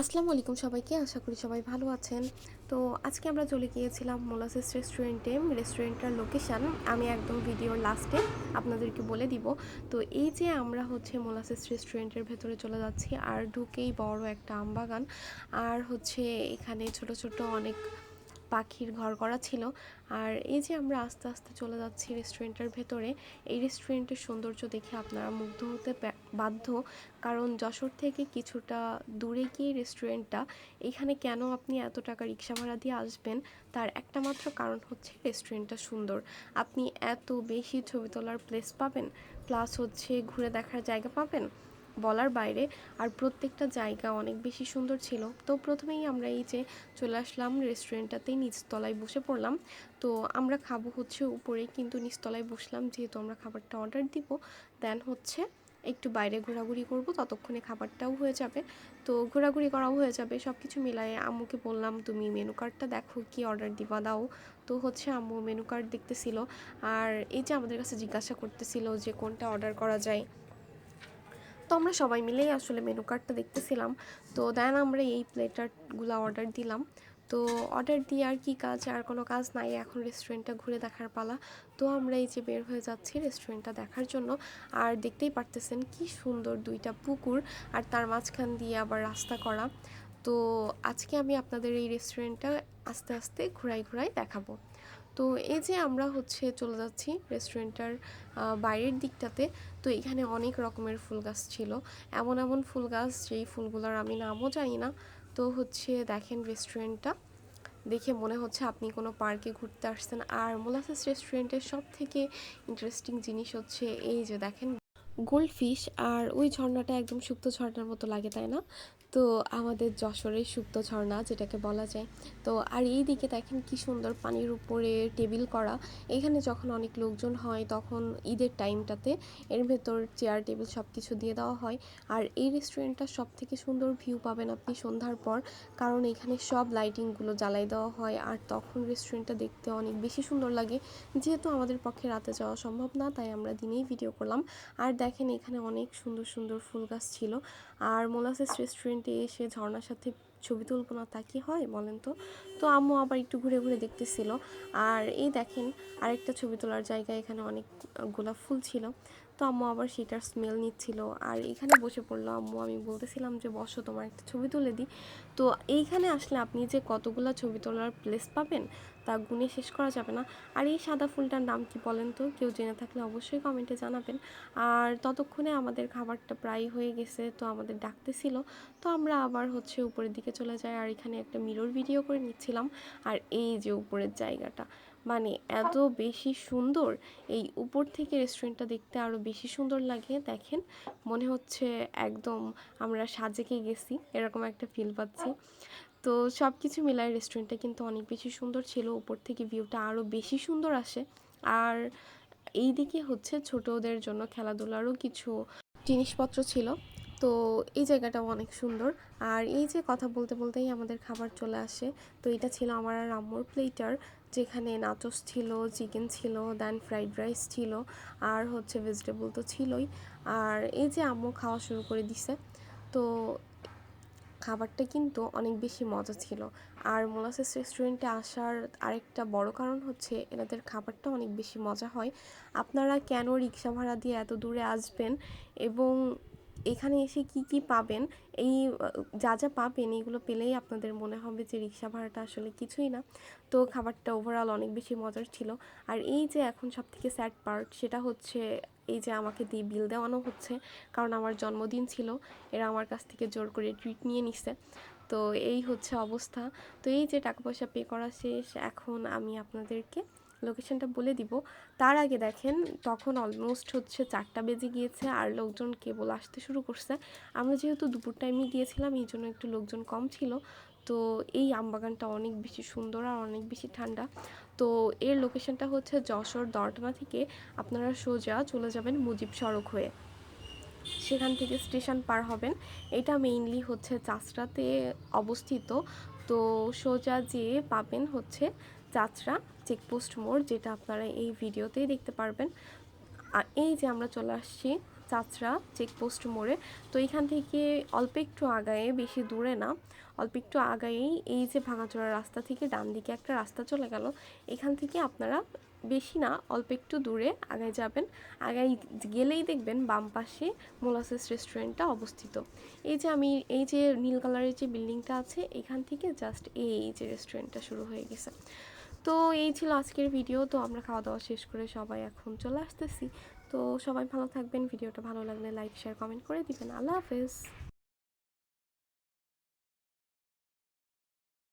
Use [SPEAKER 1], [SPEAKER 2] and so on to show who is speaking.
[SPEAKER 1] আসসালামু আলাইকুম সবাইকে, আশা করি সবাই ভালো আছেন। তো আজকে আমরা চলে গিয়েছিলাম মোলাসেস রেস্টুরেন্টে রেস্টুরেন্টটার লোকেশান। আমি একদম ভিডিওর লাস্টে আপনাদেরকে বলে দিব। তো এই যে আমরা হচ্ছে মোলাসেস রেস্টুরেন্টের ভেতরে চলে যাচ্ছি, আর ঢুকেই বড় একটা আমবাগান আর হচ্ছে এখানে ছোট ছোট অনেক পাখির ঘর করা ছিল। আর এই যে আমরা আস্তে আস্তে চলে যাচ্ছি রেস্টুরেন্টের ভেতরে, এই রেস্টুরেন্টের সৌন্দর্য দেখে আপনারা মুগ্ধ হতে বাধ্য। কারণ যশোর থেকে কিছুটা দূরে গিয়ে রেস্টুরেন্টটা এখানে কেন আপনি এত টাকা রিক্সা ভাড়া দিয়ে আসবেন? তার একটা মাত্র কারণ হচ্ছে রেস্টুরেন্টটা সুন্দর। আপনি এত বেশি ছবি তোলার প্লেস পাবেন? প্লাস হচ্ছে ঘুরে দেখার জায়গা পাবেন? বলার বাইরে, আর প্রত্যেকটা জায়গা অনেক বেশি সুন্দর ছিল। তো প্রথমেই আমরা এই যে চলে আসলাম রেস্টুরেন্টটাতেই নিচতলায় বসে পড়লাম। তো আমরা খাব হচ্ছে উপরে, কিন্তু নিচতলায় বসলাম, যেহেতু আমরা খাবারটা অর্ডার দিব দেন হচ্ছে একটু বাইরে ঘোরাঘুরি করব, ততক্ষণে খাবারটাও হয়ে যাবে। তো ঘোরাঘুরি করাও হয়ে যাবে সব কিছু মিলায়ে আম্মুকে বললাম, তুমি মেনু কার্ডটা দেখো, কি অর্ডার দিবা দাও? তো হচ্ছে আম্মু মেনু কার্ড দেখতেছিল, আর এই যে আমাদের কাছে জিজ্ঞাসা করতেছিল যে কোনটা অর্ডার করা যায়। তো আমরা সবাই মিলেই আসলে মেনু কার্ডটা দেখতেছিলাম। তো দেন আমরা এই প্লেটারগুলো অর্ডার দিলাম। তো অর্ডার দিয়ে আর কি কাজ, আর কোনো কাজ নাই এখন রেস্টুরেন্টটা ঘুরে দেখার পালা। তো আমরা এই যে বের হয়ে যাচ্ছি রেস্টুরেন্টটা দেখার জন্য। আর দেখতেই পারতেছেন কি সুন্দর দুইটা পুকুর, আর তার মাঝখান দিয়ে আবার রাস্তা করা। তো আজকে আমি আপনাদের এই রেস্টুরেন্টটা আস্তে আস্তে ঘুরাই ঘুরাই দেখাবো। তো এই যে আমরা হচ্ছে চলে যাচ্ছি রেস্টুরেন্টটার বাইরের দিকটাতে। তো এখানে অনেক রকমের ফুল গাছ ছিল। এমন এমন ফুল গাছ, যেই ফুলগুলোর আমি নামও জানি না। তো হচ্ছে দেখেন রেস্টুরেন্টটা দেখে মনে হচ্ছে আপনি কোনো পার্কে ঘুরতে আসছেন। আর মোলাসেস রেস্টুরেন্টের সব থেকে ইন্টারেস্টিং জিনিস হচ্ছে এই যে দেখেন গোল্ড ফিশ আর ওই ঝর্ণাটা একদম সুপ্ত ঝর্ণার মতো লাগে, তাই না? তো আমাদের যশোরের সুপ্ত ঝর্ণা যেটাকে বলা যায়। তো আর এই দিকে দেখেন কি সুন্দর পানির উপরে টেবিল করা। এখানে যখন অনেক লোকজন হয় তখন ঈদের টাইমটাতে এর ভেতর চেয়ার, টেবিল সব কিছু দিয়ে দেওয়া হয়। আর এই রেস্টুরেন্টটা সব থেকে সুন্দর ভিউ পাবেন আপনি সন্ধ্যার পর। কারণ এখানে সব লাইটিংগুলো জ্বালাই দেওয়া হয় আর তখন রেস্টুরেন্টটা দেখতে অনেক বেশি সুন্দর লাগে। যেহেতু আমাদের পক্ষে রাতে যাওয়া সম্ভব না, তাই আমরা দিনেই ভিডিও করলাম। আর দেখেন এখানে অনেক সুন্দর সুন্দর ফুল গাছ ছিল। আর মোলাসেস রেস্টুরেন্টে এসে ঝর্নার সাথে ছবি তুলবো না তা কি হয় বলেন তো? তো আম্মু আবার একটু ঘুরে ঘুরে দেখতেছিল। আর এই দেখেন, আরেকটা ছবি তোলার জায়গা এখানে অনেক গোলাপ ফুল ছিল। তো আম্মু আবার সেটার স্মেল নিচ্ছিল। আর এখানে বসে পড়ল আম্মু। আমি বলতেছিলাম যে, বসো, তোমার একটা ছবি তুলে দিই। তো এইখানে আসলে আপনি যে কতগুলা ছবি তোলার প্লেস পাবেন, তা গুণে শেষ করা যাবে না। আর এই সাদা ফুলটার নাম কি বলেন তো? কেউ জেনে থাকলে অবশ্যই কমেন্টে জানাবেন। আর ততক্ষণে আমাদের খাবারটা প্রায় হয়ে গেছে, তো আমাদের ডাকতেছিল। তো আমরা আবার হচ্ছে উপরের দিকে চলে যাই। আর এখানে একটা মিরর ভিডিও করে নিচ্ছিলাম। আর এই যে উপরের জায়গাটা মানে এত বেশি সুন্দর। এই উপর থেকে রেস্টুরেন্টটা দেখতে আরও বেশি সুন্দর লাগে, দেখেন। মনে হচ্ছে একদম আমরা সাজেকে গেছি, এরকম একটা ফিল পাচ্ছি। তো সব কিছু মিলায় রেস্টুরেন্টটা কিন্তু অনেক বেশি সুন্দর ছিল, উপর থেকে ভিউটা আরও বেশি সুন্দর আসে। আর এই দিকে হচ্ছে ছোটদের জন্য খেলাধুলারও কিছু জিনিসপত্র ছিল। তো এই জায়গাটাও অনেক সুন্দর। আর এই যে কথা বলতে বলতেই আমাদের খাবার চলে আসে। তো এটা ছিল আমার আর আম্মুর প্লেটার যেখানে নাচস ছিল চিকেন ছিল দেন ফ্রাইড রাইস ছিল, আর হচ্ছে ভেজিটেবল তো ছিলই। আর এই যে আম্মু খাওয়া শুরু করে দিছে, তো খাবারটা কিন্তু অনেক বেশি মজা ছিল। আর মোলাসেস রেস্টুরেন্টে আসার আরেকটা বড় কারণ হচ্ছে এনাদের খাবারটা অনেক বেশি মজা হয়। আপনারা কেন রিক্সা ভাড়া দিয়ে এত দূরে আসবেন? এবং এখানে এসে কি কি পাবেন? এই, যা যা পাবেন এইগুলো পেলেই আপনাদের মনে হবে যে রিক্সা ভাড়াটা আসলে কিছুই না। তো খাবারটা ওভারঅল অনেক বেশি মজার ছিল। আর এই যে এখন সব থেকে স্যাড পার্ট সেটা হচ্ছে এই যে আমাকে দিয়ে বিল দেওয়ানো হচ্ছে, কারণ আমার জন্মদিন ছিল, এরা আমার কাছ থেকে জোর করে ট্রিট নিয়ে নিছে। তো এই হচ্ছে অবস্থা। তো এই যে টাকা পয়সা পে করা শেষ, এখন আমি আপনাদেরকে লোকেশনটা বলে দিব। তার আগে দেখেন, তখন অলমোস্ট হচ্ছে চারটা বেজে গিয়েছে, আর লোকজন কেবল আসতে শুরু করছে। আমরা যেহেতু দুপুর টাইমে গিয়েছিলাম, এই জন্য একটু লোকজন কম ছিল। তো এই আমবাগানটা অনেক বেশি সুন্দর আর অনেক বেশি ঠান্ডা। তো এর লোকেশনটা হচ্ছে যশোর দর্টমা থেকে আপনারা সোজা চলে যাবেন মুজিব সড়ক হয়ে। সেখান থেকে স্টেশন পার হবেন। এটা মেইনলি হচ্ছে চাচড়াতে অবস্থিত। তো সোজা যেয়ে পাবেন হচ্ছে চাচড়া চেকপোস্ট মোড়, যেটা আপনারা এই ভিডিওতেই দেখতে পারবেন। আর এই যে আমরা চলে আসছি চাচরা চেকপোস্ট মোড়ে, তো এখান থেকে অল্প একটু আগায়ে, বেশি দূরে না, অল্প একটু আগায়েই এই যে ভাঙাচোরা রাস্তা থেকে ডান দিকে একটা রাস্তা চলে গেল। এখান থেকে আপনারা বেশি না, অল্প একটু দূরে আগায় যাবেন। আগায় গেলেই দেখবেন বাম পাশে মোলাসেস রেস্টুরেন্টটা অবস্থিত। এই যে আমি, এই যে নীল কালারের যে বিল্ডিংটা আছে, এখান থেকে জাস্ট এই যে রেস্টুরেন্টটা শুরু হয়ে গেছে। তো এই ছিল আজকের ভিডিও তো আমরা খাওয়া দাওয়া শেষ করে সবাই এখন চলে আসতেছি। তো সবাই ভালো থাকবেন ভিডিওটা ভালো লাগলে লাইক শেয়ার কমেন্ট করে দিবেন। আল্লাহ হাফেজ।